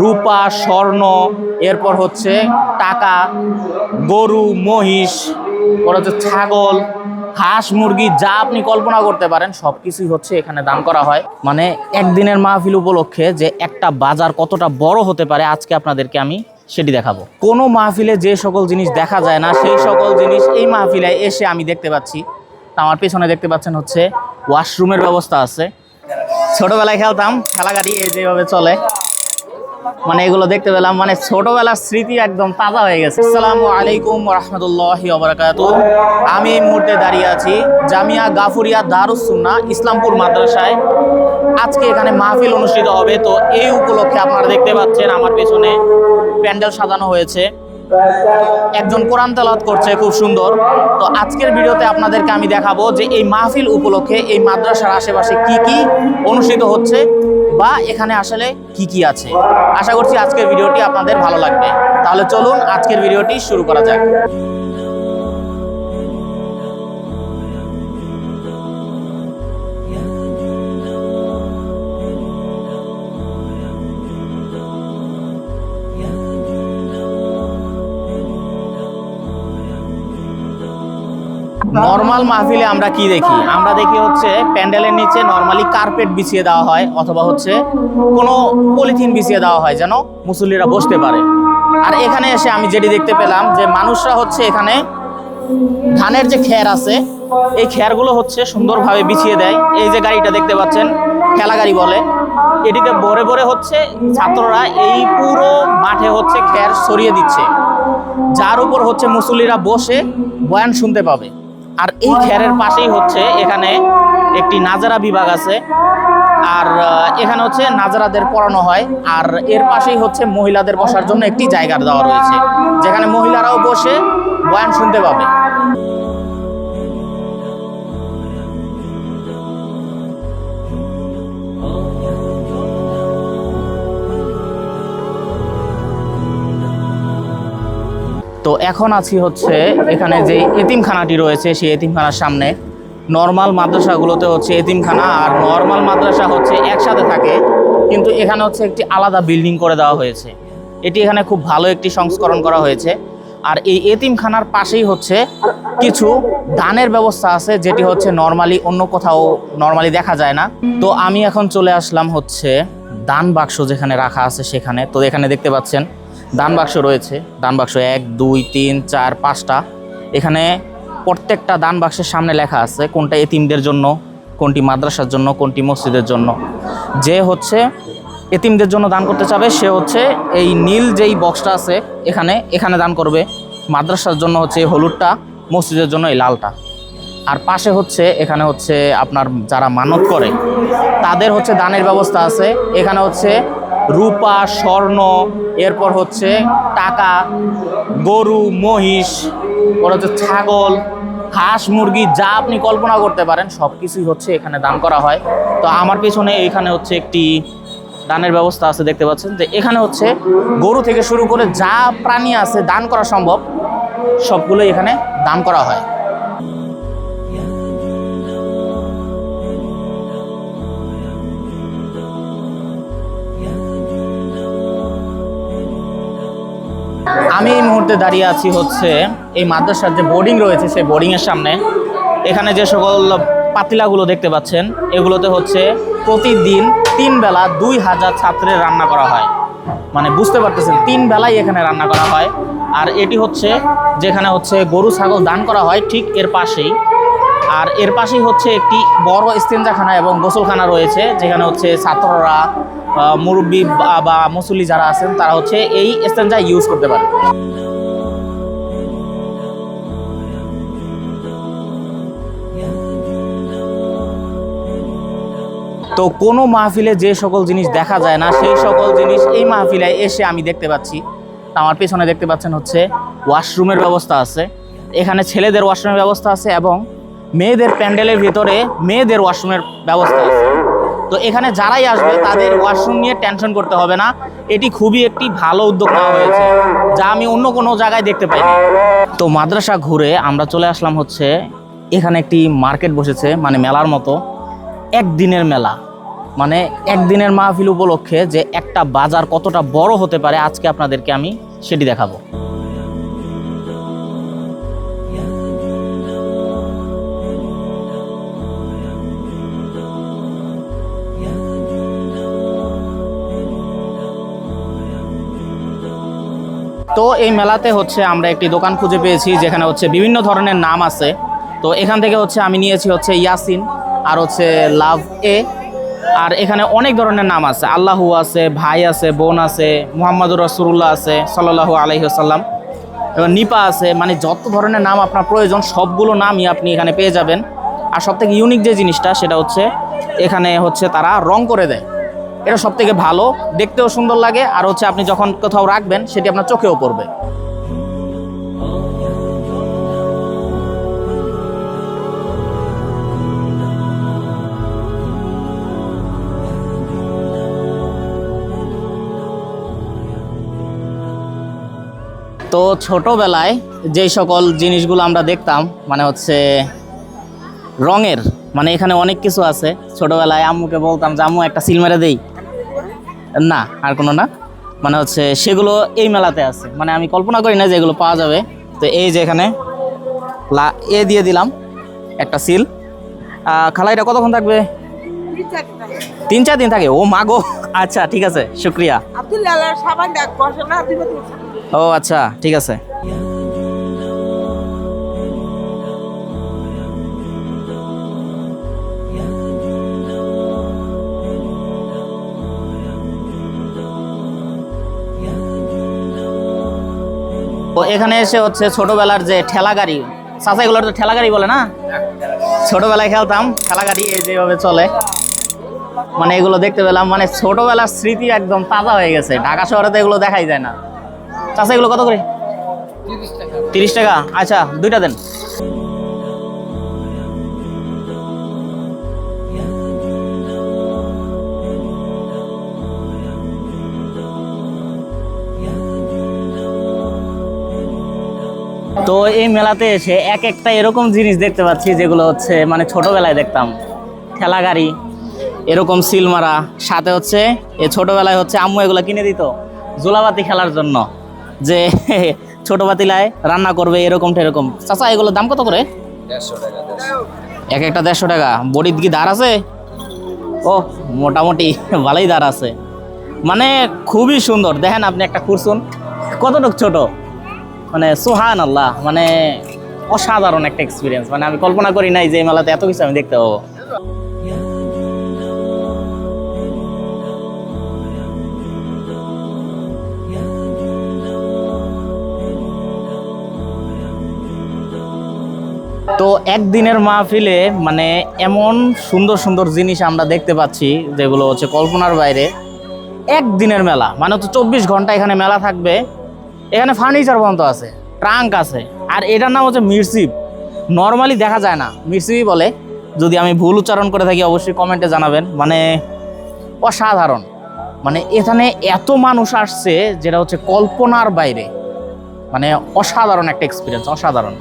রূপা, স্বর্ণ, এরপর হচ্ছে টাকা, গরু, মহিষ ওর হচ্ছে ছাগল, হাঁস, মুরগি, যা আপনি কল্পনা করতে পারেন সব কিছুই হচ্ছে এখানে দান করা হয়। মানে একদিনের মাহফিল উপলক্ষে যে একটা বাজার কতটা বড় হতে পারে, আজকে আপনাদেরকে আমি সেটি দেখাবো। কোনো মাহফিলে যে সকল জিনিস দেখা যায় না, সেই সকল জিনিস এই মাহফিলে এসে আমি দেখতে পাচ্ছি। আমার পেছনে দেখতে পাচ্ছেন হচ্ছে ওয়াশরুমের ব্যবস্থা আছে। ছোটবেলায় খেলতাম, খেলাগাড়ি এই যেভাবে চলে। মানে এগুলো দেখতে পেলাম। মানে ছোটবেলার স্মৃতি একদম তাজা হয়ে গেছে। আসসালামু আলাইকুম রহমতুল্লাহ আমি এই মুহূর্তে দাঁড়িয়ে আছি জামিয়া গাফুরিয়া দারুসুন্না ইসলামপুর মাদ্রাসায়। আজকে এখানে মাহফিল অনুষ্ঠিত হবে। তো এই উপলক্ষে আপনারা দেখতে পাচ্ছেন আমার পেছনে প্যান্ডেল সাজানো হয়েছে। একজন কোরআন তেলাওয়াত করছে, খুব সুন্দর। তো আজকের ভিডিওতে আপনাদেরকে আমি দেখাবো যে এই মাহফিল উপলক্ষে এই মাদ্রাসার আশেপাশে কি কি অনুষ্ঠিত হচ্ছে। বা এখানে আসলে কি কি আছে? আশা করছি আজকের ভিডিওটি আপনাদের ভালো লাগবে। তাহলে চলুন আজকের ভিডিওটি শুরু করা যাক। মাহফিলে আমরা কি দেখি? আমরা দেখি হচ্ছে প্যান্ডেলের নিচে নর্মালি কার্পেট বিছিয়ে দেওয়া হয় অথবা হচ্ছে কোনো পলিথিন বিছিয়ে দেওয়া হয় যেন মুসল্লিরা বসতে পারে। আর এখানে এসে আমি যেটি দেখতে পেলাম যে মানুষরা হচ্ছে এখানে ধানের যে খ্যার আছে, এই খ্যারগুলো হচ্ছে সুন্দরভাবে বিছিয়ে দেয়। এই যে গাড়িটা দেখতে পাচ্ছেন, খেলা গাড়ি বলে। এটিতে ভরে ভরে হচ্ছে ছাত্ররা এই পুরো মাঠে হচ্ছে খ্যার সরিয়ে দিচ্ছে। যার উপর হচ্ছে মুসল্লিরা বসে বয়ান শুনতে পাবে। আর এই খেরের পাশেই হচ্ছে এখানে একটি নাজারা বিভাগ আছে। আর এখানে হচ্ছে নাজারাদের পড়ানো হয়। আর এর পাশেই হচ্ছে মহিলাদের বসার জন্য একটি জায়গা দেওয়া রয়েছে, যেখানে মহিলারাও বসে বয়ান শুনতে পাবে। তো এখন আছি হচ্ছে এখানে যে এতিমখানাটি রয়েছে সেই এতিমখানার সামনে। নর্মাল মাদ্রাসাগুলোতে হচ্ছে এতিমখানা আর নর্মাল মাদ্রাসা হচ্ছে একসাথে থাকে, কিন্তু এখানে হচ্ছে একটি আলাদা বিল্ডিং করে দেওয়া হয়েছে। এটি এখানে খুব ভালো একটি সংস্করণ করা হয়েছে। আর এই এতিমখানার পাশেই হচ্ছে কিছু দানের ব্যবস্থা আছে, যেটি হচ্ছে নর্মালি অন্য কোথাও নর্মালি দেখা যায় না। তো আমি এখন চলে আসলাম হচ্ছে দান বাক্স যেখানে রাখা আছে সেখানে। তো এখানে দেখতে পাচ্ছেন দান বাক্স রয়েছে। দান বাক্স এক, দুই, তিন, চার, পাঁচটা। এখানে প্রত্যেকটা দান বাক্সের সামনে লেখা আছে কোনটা এতিমদের জন্য, কোনটি মাদ্রাসার জন্য, কোনটি মসজিদের জন্য। যে হচ্ছে এতিমদের জন্য দান করতে চাবে, সে হচ্ছে এই নীল যেই বক্সটা আছে এখানে এখানে দান করবে। মাদ্রাসার জন্য হচ্ছে এই হলুদটা, মসজিদের জন্য এই লালটা। আর পাশে হচ্ছে, এখানে হচ্ছে আপনার যারা মানত করে, তাদের হচ্ছে দানের ব্যবস্থা আছে। এখানে হচ্ছে রূপা, স্বর্ণ এরপর হচ্ছে টাকা, গরু, মহিষ ওর হচ্ছে ছাগল, হাঁস, মুরগি, যা আপনি কল্পনা করতে পারেন সব কিছুই হচ্ছে এখানে দান করা হয়। তো আমার পেছনে এখানে হচ্ছে একটি দানের ব্যবস্থা আছে, দেখতে পাচ্ছেন? যে এখানে হচ্ছে গরু থেকে শুরু করে যা প্রাণী আছে দান করা সম্ভব, সবগুলোই এখানে দান করা হয়। আমি এই মুহূর্তে দাঁড়িয়ে আছি হচ্ছে এই মাদ্রাসার যে বোর্ডিং রয়েছে, সেই বোর্ডিংয়ের সামনে। এখানে যে সকল পাতিলাগুলো দেখতে পাচ্ছেন, এগুলোতে হচ্ছে প্রতিদিন তিন বেলা দুই হাজার ছাত্রের রান্না করা হয়। মানে বুঝতে পারতেছেন, তিন বেলাই এখানে রান্না করা হয়। আর এটি হচ্ছে, যেখানে হচ্ছে গরু, ছাগল দান করা হয়, ঠিক এর পাশেই। আর এর পাশেই হচ্ছে একটি বড় স্তেঞ্জাখানা এবং গোসলখানা রয়েছে, যেখানে হচ্ছে ছাত্ররা মুরব্বী বা মুসল্লি যারা আছেন, তারা হচ্ছে এই স্তেঞ্জা ইউজ করতে পারে। তো কোনো মাহফিলে যে সকল জিনিস দেখা যায় না, সেই সকল জিনিস এই মাহফিলে এসে আমি দেখতে পাচ্ছি। আমার পেছনে দেখতে পাচ্ছেন হচ্ছে ওয়াশরুমের ব্যবস্থা আছে। এখানে ছেলেদের ওয়াশরুমের ব্যবস্থা আছে এবং মেয়েদের প্যান্ডেলের ভিতরে মেয়েদের ওয়াশরুমের ব্যবস্থা আছে। তো এখানে যারাই আসবে, তাদের ওয়াশরুম নিয়ে টেনশন করতে হবে না। এটি খুবই একটি ভালো উদ্যোগ নেওয়া হয়েছে, যা আমি অন্য কোনো জায়গায় দেখতে পাই তো মাদ্রাসা ঘুরে আমরা চলে আসলাম হচ্ছে, এখানে একটি মার্কেট বসেছে মানে মেলার মতো। একদিনের মেলা। মানে একদিনের মাহফিল উপলক্ষে যে একটা বাজার কতটা বড় হতে পারে, আজকে আপনাদেরকে আমি সেটি দেখাবো। তো এই মেলাতে হচ্ছে আমরা একটি দোকান খুঁজে পেয়েছি, যেখানে হচ্ছে বিভিন্ন ধরনের নাম আছে। তো এখান থেকে হচ্ছে আমি নিয়েছি হচ্ছে ইয়াসিন, আর হচ্ছে লাভ এ, আর এখানে অনেক ধরনের নাম আছে। আল্লাহু আছে, ভাই আছে, বোন আছে, মোহাম্মদুর রসুল্লাহ আছে সাল্লাহু আলহিহাল্লাম এবং নিপা আছে মানে যত ধরনের নাম আপনার প্রয়োজন, সবগুলো নামই আপনি এখানে পেয়ে যাবেন। আর সব থেকে ইউনিক যে জিনিসটা, সেটা হচ্ছে এখানে হচ্ছে তারা রং করে দেয়। এটা সব থেকে ভালো। দেখতেও সুন্দর লাগে। আর হচ্ছে আপনি যখন কোথাও রাখবেন, সেটি আপনার চোখেও পড়বে। তো ছোটবেলায় যেই সকল জিনিসগুলো আমরা দেখতাম মানে হচ্ছে রঙের মানে এখানে অনেক কিছু আছে। ছোটবেলায় আম্মুকে বলতাম, যে আম্মু, একটা সিল মেরে দেই। না আর কোনো না। মানে হচ্ছে সেগুলো এই মেলাতে আছে। মানে আমি কল্পনা করি না যে এগুলো পাওয়া যাবে। তো এই যে এখানে লা এ দিয়ে দিলাম একটা সিল। খালাইটা খালা এটা কতক্ষণ থাকবে? তিন চার দিন থাকে। ও মাগো আচ্ছা ঠিক আছে। শুক্রিয়া। ও আচ্ছা ঠিক আছে। এখানে এসে হচ্ছে ছোটবেলার যে ঠেলা গাড়ি চাচা এগুলোর তো ঠেলা গাড়ি বলে না? ছোটবেলায় খেলতাম ঠেলা গাড়ি এই যেভাবে চলে। মানে এগুলো দেখতে পেলাম মানে ছোটবেলার স্মৃতি একদম তাজা হয়ে গেছে। ঢাকা শহরে তো এগুলো দেখাই যায় না। চাচা এগুলো কত করে? তিরিশ টাকা? আচ্ছা দুইটা দেন। তো এই মেলাতে এসে এক একটা এরকম জিনিস দেখতে পাচ্ছি যেগুলো হচ্ছে মানে ছোটবেলায় দেখতাম। ঠেলা গাড়ি এরকম সিল মারা সাথে হচ্ছে এ ছোটবেলায় হচ্ছে আম্মু এগুলো কিনে দিত জোলাবাতি খেলার জন্য। যে ছোট পাতিলায় রান্না করবে এরকম এরকম চাচা এগুলোর দাম কত করে? এক একটা দেড়শো টাকা। বড়ির কি দাঁড় আছে? ও মোটামুটি ভালোই দাঁড় আছে। মানে খুবই সুন্দর। দেখেন আপনি একটা কুরসুন কতটুক ছোট? মানে সোহান আল্লাহ মানে অসাধারণ একটা এক্সপিরিয়েন্স মানে আমি কল্পনা করি নাই যে এই মেলাতে এত কিছু আমি দেখতে পাবো। তো একদিনের মাহফিলে মানে এমন সুন্দর সুন্দর জিনিস আমরা দেখতে পাচ্ছি, যেগুলো হচ্ছে কল্পনার বাইরে। একদিনের মেলা মানে তো চব্বিশ ঘণ্টা এখানে মেলা থাকবে। এখানে ফার্নিচার পর্যন্ত আছে ট্রাঙ্ক আছে, আর এটার নাম হচ্ছে মিরসিপ। নর্মালি দেখা যায় না। মিরসিপই বলে। যদি আমি ভুল উচ্চারণ করে থাকি, অবশ্যই কমেন্টে জানাবেন। মানে অসাধারণ। মানে এখানে এত মানুষ আসছে, যেটা হচ্ছে কল্পনার বাইরে। মানে অসাধারণ একটা এক্সপিরিয়েন্স অসাধারণ।